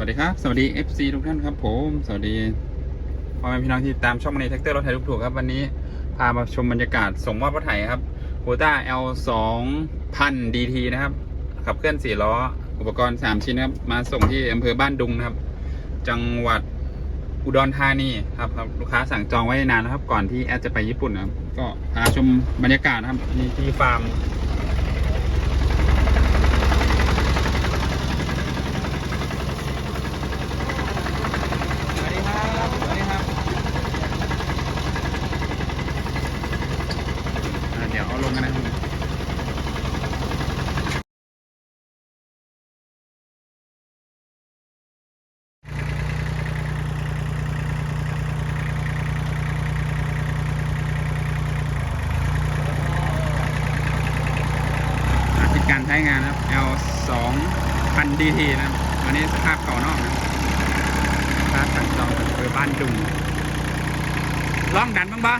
วัสดีครับ สวัสดี FC ทุกท่านครับผม สวัสดีพ่อแม่พี่น้องที่ตามช่องในแท็กเตอร์รถไถทุกถูกครับ วันนี้พามาชมบรรยากาศส่งมอบรถไถครับโคต้า L 2 0 0 DT นะครับ ขับเคลื่อน4ล้อ อุปกรณ์ 3 ชิ้นครับ มาส่งที่อำเภอบ้านดุงนะครับ จังหวัดอุดรธานีครับครับ ลูกค้าสั่งจองไว้นานแล้วครับ ก่อนที่แอดจะไปญี่ปุ่นนะครับ ก็พาชมบรรยากาศนะครับนี่ที่ฟาร์ม สวัสดีครับ สวัสดีครับอ่าเดี๋ยวเอา ลงกันนะครับอ่าที่การใช้งานนะครับ L 2 0 0 DT นะครับอันนี้สภาพเก่านอกนะร้านสั่งจองอำเภอบ้านดุงล่องดันบ้างปะ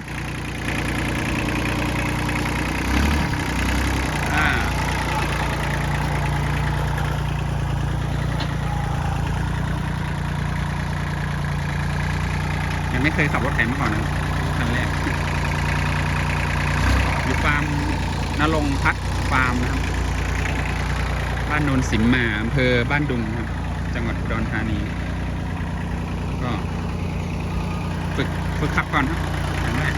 อ่า ยังไม่เคยขับรถไถมาก่อนนะครั้งแรกอยู่ฟาร์มนรงพัฒน์ฟาร์มนะครับ บ้านโนนสิมมาอำเภอบ้านดุงครับ จังหวัดอุดรธานี ก็ฝึกฝึกขับก่อนครับครั้งแรก